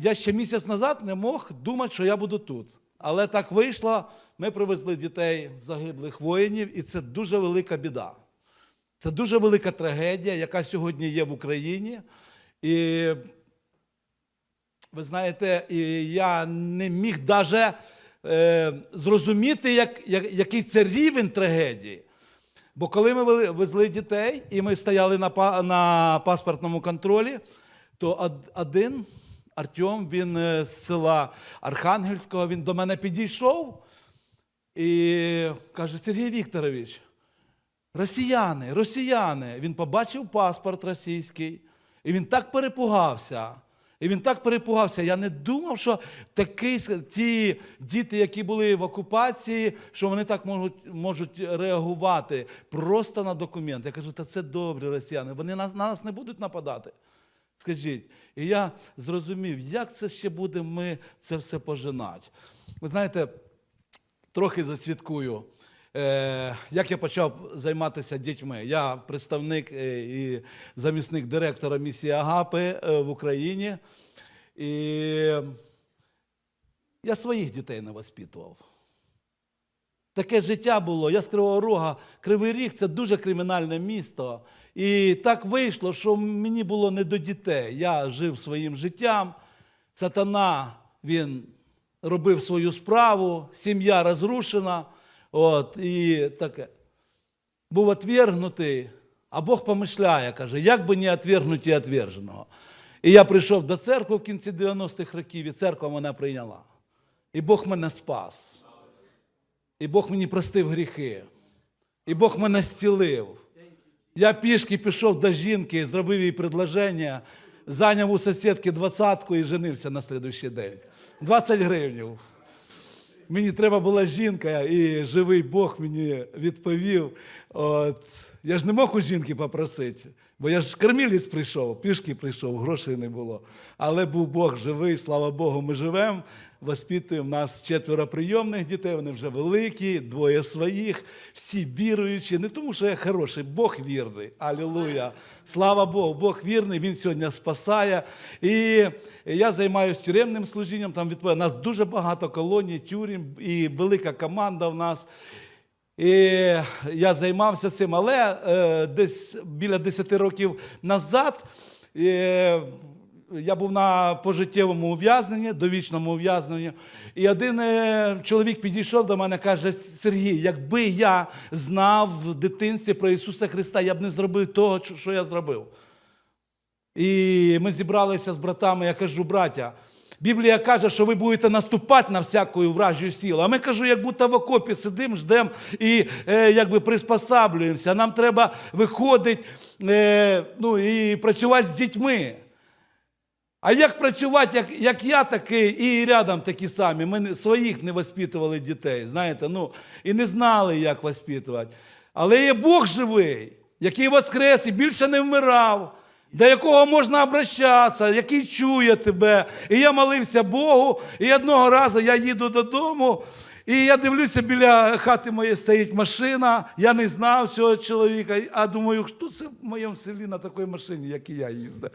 я ще місяць назад не мог думати, що я буду тут. Але так вийшло. Ми привезли дітей загиблих воїнів, і це дуже велика біда. Це дуже велика трагедія, яка сьогодні є в Україні. І ви знаєте, і я не міг навіть е, зрозуміти, як, як, який це рівень трагедії. Бо коли ми везли дітей і ми стояли на, на паспортному контролі, то один Артем, він е, з села Архангельського, він до мене підійшов і каже: Сергій Вікторович, росіяни, росіяни. Він побачив паспорт російський, і він так перепугався. І він так перепугався. Я не думав, що такі, ті діти, які були в окупації, що вони так можуть, можуть реагувати просто на документи. Я кажу, та це добре, росіяни. Вони на, на нас не будуть нападати. Скажіть, і я зрозумів, як це ще буде ми це все пожинати. Ви знаєте, трохи засвідкую. Е, як я почав займатися дітьми? Я представник е, і замісник директора місії Агапи е, в Україні. І я своїх дітей не воспитував. Таке життя було. Я з Кривого Рога. Кривий Ріг це дуже кримінальне місто. І так вийшло, що мені було не до дітей. Я жив своїм життям. Сатана він робив свою справу, сім'я розрушена. От, і таке. Був отвергнутий, а Бог помишляє, каже, як би не отвергнути отверженого. І я прийшов до церкви в кінці 90-х років, і церква мене прийняла. І Бог мене спас. І Бог мені простив гріхи. І Бог мене зцілив. Я пішки пішов до жінки, зробив їй предложення, зайняв у сусідки двадцятку і женився на наступний день. 20 гривнів. Мені треба була жінка, і живий Бог мені відповів. От, я ж не мог у жінки попросити, бо я ж кормілець прийшов, пішки прийшов, грошей не було. Але був Бог живий, слава Богу, ми живемо, воспитуємо У нас четверо прийомних дітей, вони вже великі, двоє своїх, всі віруючі. Не тому, що я хороший, Бог вірний. Алілуя. Слава Богу, Бог вірний, Він сьогодні спасає. І я займаюся тюремним служінням. Там відповідно, нас дуже багато колоній, тюрем і велика команда в нас. І я займався цим, але е, десь біля 10 років назад е, я був на пожиттєвому ув'язненні, довічному ув'язненні. І один е, чоловік підійшов до мене і каже: Сергій, якби я знав в дитинстві про Ісуса Христа, я б не зробив того, що я зробив. І ми зібралися з братами, я кажу, браття, Біблія каже, що ви будете наступати на всяку вражу силу. А ми кажу, як будто в окопі сидимо, ждемо і е, якби приспосаблюємося. Нам треба виходити е, ну, і працювати з дітьми. А як працювати, як, як я такий, і рядом такі самі. Ми своїх не воспитували дітей, знаєте, ну, і не знали, як воспитувати. Але є Бог живий, який воскрес і більше не вмирав, до якого можна обращатися, який чує тебе. І я молився Богу, і одного разу я їду додому, і я дивлюся, біля хати моєї стоїть машина. Я не знав цього чоловіка, а думаю, хто це в моєму селі на такій машині, як і я їздив.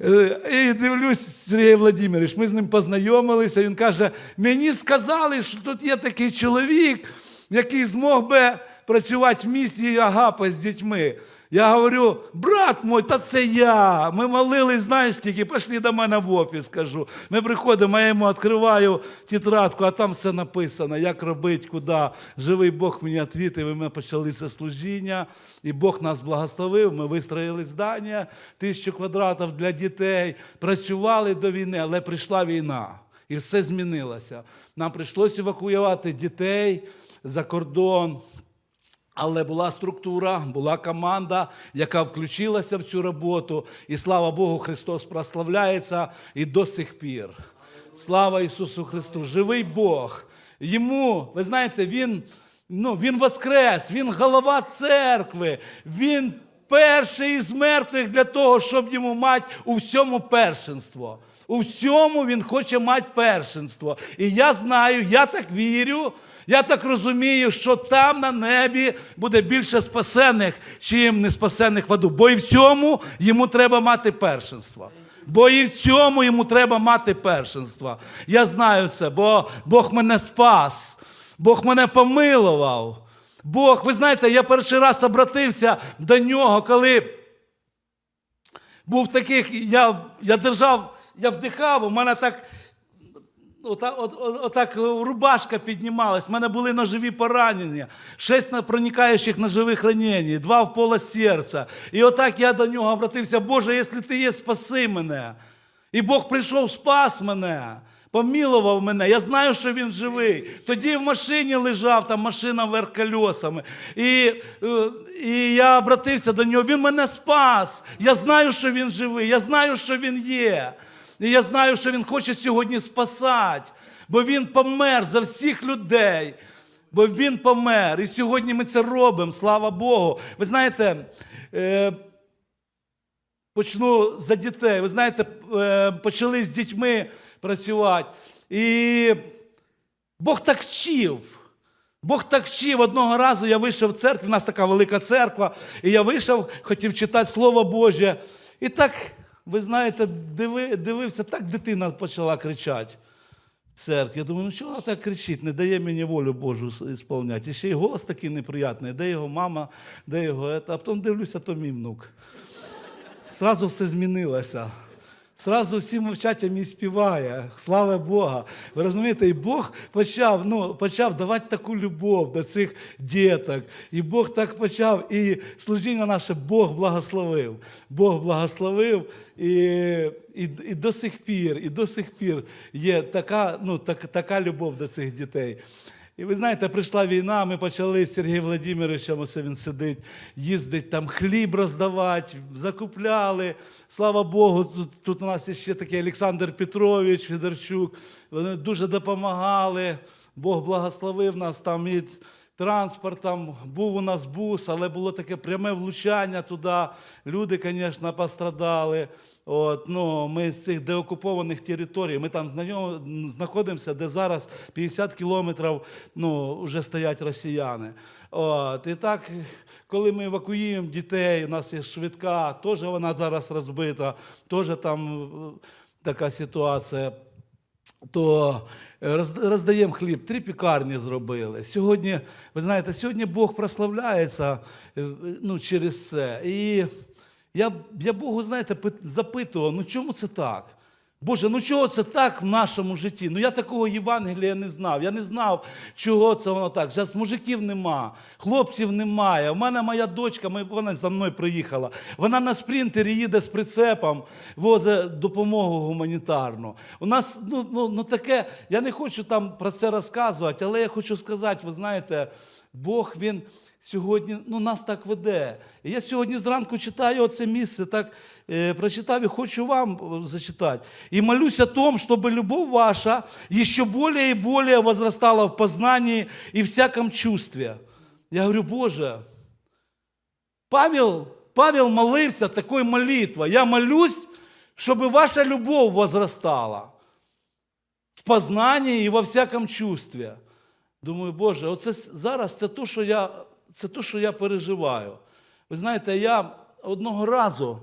Е, І дивлюсь, Сергій Владимирович, ми з ним познайомилися. Він каже: мені сказали, що тут є такий чоловік, який змог би працювати в місії Агапа з дітьми. Я говорю, брат мой, та це я. Ми молились, знаєш скільки, пішли до мене в офіс, кажу. Ми приходимо, я йому відкриваю тетрадку, а там все написано, як робити, куди. Живий Бог мені відвітив, і ми почали це служіння, і Бог нас благословив. Ми вистроїли здання, тисячу квадратів для дітей, працювали до війни, але прийшла війна. І все змінилося. Нам прийшлося евакуювати дітей за кордон. Але була структура, була команда, яка включилася в цю роботу. І слава Богу, Христос прославляється і до сих пір. Слава Ісусу Христу! Живий Бог. Йому, ви знаєте, Він, ну, він воскрес, Він голова церкви, Він перший із мертвих для того, щоб йому мати у всьому першинство. У всьому він хоче мати першинство. І я знаю, я так вірю, я так розумію, що там на небі буде більше спасених, чим не спасених в аду. Бо і в цьому йому треба мати першинство. Бо і в цьому йому треба мати першинство. Я знаю це, бо Бог мене спас, Бог мене помилував. Бог, ви знаєте, я перший раз обратився до нього, коли був таких, я, я держав, я вдихав, у мене так. Отак, от, от, отак рубашка піднімалась, в мене були ножові поранення, шість на- проникаючих ножових ранень, два в поле серця. І отак я до нього обратився, Боже, якщо ти є, спаси мене. І Бог прийшов, спас мене, помілував мене. Я знаю, що він живий. Тоді в машині лежав, там машина вверх колесами. І, е, і я обратився до нього, він мене спас. Я знаю, що він живий, я знаю, що він є. І я знаю, що Він хоче сьогодні спасати, бо Він помер за всіх людей. Бо Він помер. І сьогодні ми це робимо, слава Богу. Ви знаєте, е, почну за дітей. Ви знаєте, е, почали з дітьми працювати. І Бог так вчив. Бог так вчив. Одного разу я вийшов в церкву, у нас така велика церква, і я вийшов, хотів читати Слово Боже. І так, ви знаєте, диви, дивився, так дитина почала кричати в церкві. Я думаю, ну чого вона так кричить, не дає мені волю Божу сповняти. І ще й голос такий неприятний, де його мама, де його. ета. А потім дивлюся, то мій внук. Сразу все змінилося. Сразу всі мовчать, а мій співає. Слава Бога. Ви розумієте, і Бог почав, ну, почав давати таку любов до цих діток. І Бог так почав, і служіння наше Бог благословив. Бог благословив, і, і, і до сих пір, і до сих пір є така, ну, так, така любов до цих дітей. І ви знаєте, прийшла війна, ми почали з Сергієм Владимировичем, ось він сидить, їздить там хліб роздавати, закупляли. Слава Богу, тут, тут у нас ще такий Олександр Петрович Федорчук. Вони дуже допомагали. Бог благословив нас там і транспортом. Був у нас бус, але було таке пряме влучання туди. Люди, звісно, пострадали. От, ну, ми з цих деокупованих територій, ми там знаходимося, де зараз 50 кілометрів ну, вже стоять росіяни. От, і так, коли ми евакуюємо дітей, у нас є швидка, теж вона зараз розбита, теж там е, така ситуація то е, роздаємо хліб, три пікарні зробили. Сьогодні, ви знаєте, сьогодні Бог прославляється е, ну, через це. І я, я Богу, знаєте, запитував, ну чому це так? Боже, ну чого це так в нашому житті? Ну я такого Євангелія не знав. Я не знав, чого це воно так. Зараз мужиків нема, хлопців немає. У мене моя дочка, вона за мною приїхала. Вона на спринтері їде з прицепом, возить допомогу гуманітарну. У нас ну, ну, ну таке, я не хочу там про це розказувати, але я хочу сказати, ви знаєте, Бог він сьогодні ну, нас так веде. І я сьогодні зранку читаю оце місце, так е, прочитав і хочу вам е, зачитати. І молюсь о том, щоб любов ваша еще более и более возрастала в познании и всяком чувстве. Я говорю, Боже, Павел, Павел молився такою молитвою. Я молюсь, щоб ваша любов возрастала в познанні і во всяком чувстві. Думаю, Боже, оце зараз це те, що я, це то, що я переживаю. Ви знаєте, я одного разу,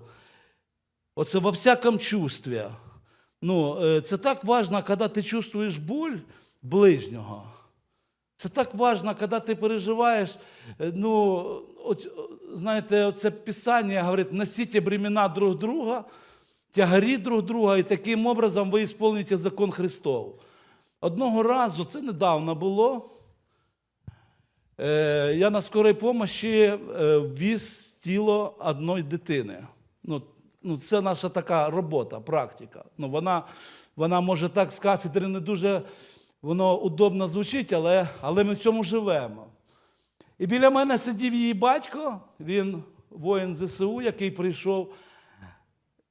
оце во всяком чувстві, ну, е, це так важливо, коли ти чувствуєш боль ближнього. Це так важливо, коли ти переживаєш, е, ну, от, знаєте, це Писання говорить, носіть бремена друг друга, тягарі друг друга, і таким образом ви ісполните закон Христов. Одного разу, це недавно було, е, я на скорій помощі е, віз тіло одної дитини. Ну, ну, це наша така робота, практика. Ну, вона, вона може так з кафедри не дуже воно удобно звучить, але, але ми в цьому живемо. І біля мене сидів її батько, він воїн ЗСУ, який прийшов.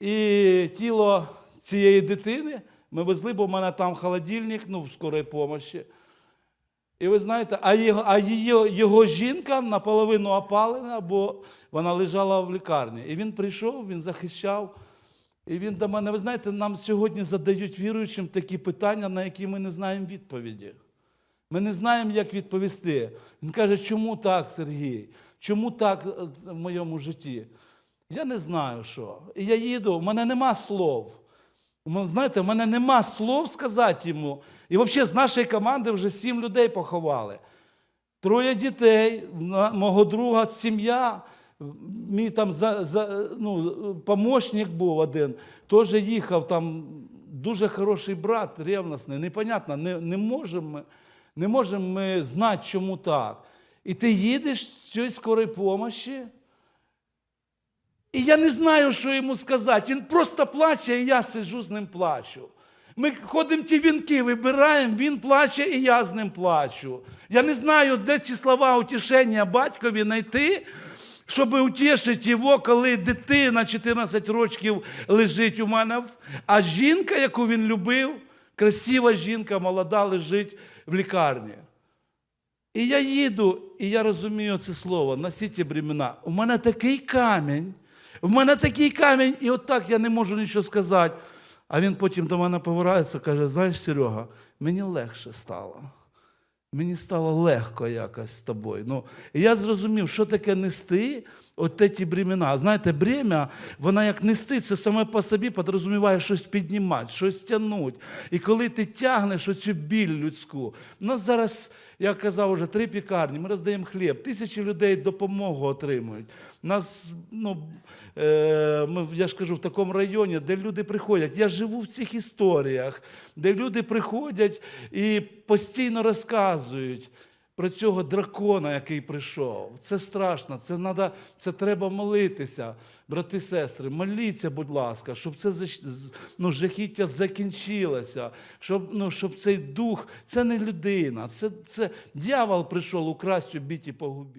І тіло цієї дитини ми везли, бо в мене там холодильник, ну, в скорій помощі. І ви знаєте, а його, а її, його жінка наполовину опалена, бо вона лежала в лікарні. І він прийшов, він захищав. І він до мене, ви знаєте, нам сьогодні задають віруючим такі питання, на які ми не знаємо відповіді. Ми не знаємо, як відповісти. Він каже, чому так, Сергій? Чому так е, в моєму житті? Я не знаю що. І я їду, в мене нема слов. Знаєте, в мене нема слов сказати йому. І взагалі з нашої команди вже сім людей поховали. Троє дітей, мого друга сім'я, мій там за, за, ну, помощник був один, теж їхав там дуже хороший брат, ревностний. Непонятно, не, не можемо ми, не можемо ми знати, чому так. І ти їдеш з цієї скорої помощі, і я не знаю, що йому сказати. Він просто плаче, і я сиджу з ним плачу. Ми ходимо ті вінки, вибираємо, він плаче, і я з ним плачу. Я не знаю, де ці слова утішення батькові знайти, щоб утішити його, коли дитина 14 років лежить у мене, а жінка, яку він любив, красива жінка, молода, лежить в лікарні. І я їду, і я розумію це слово, носіть бремена. У мене такий камінь, в мене такий камінь, і отак я не можу нічого сказати. А він потім до мене повирається, каже: знаєш, Серега, мені легше стало. Мені стало легко якось з тобою. Ну, і я зрозумів, що таке нести от ті бремена. Знаєте, бремя, вона як нести, це саме по собі підрозуміває щось піднімати, щось тягнути. І коли ти тягнеш оцю біль людську, у нас зараз, я казав вже, три пікарні, ми роздаємо хліб, тисячі людей допомогу отримують. Нас, ну, е, ми, я ж кажу, в такому районі, де люди приходять. Я живу в цих історіях, де люди приходять і постійно розказують про цього дракона, який прийшов. Це страшно, це, надо, це треба молитися, брати сестри. Моліться, будь ласка, щоб це ну, жахіття закінчилося, щоб, ну, щоб цей дух, це не людина, це, це дьявол прийшов украсть, убити і погубити.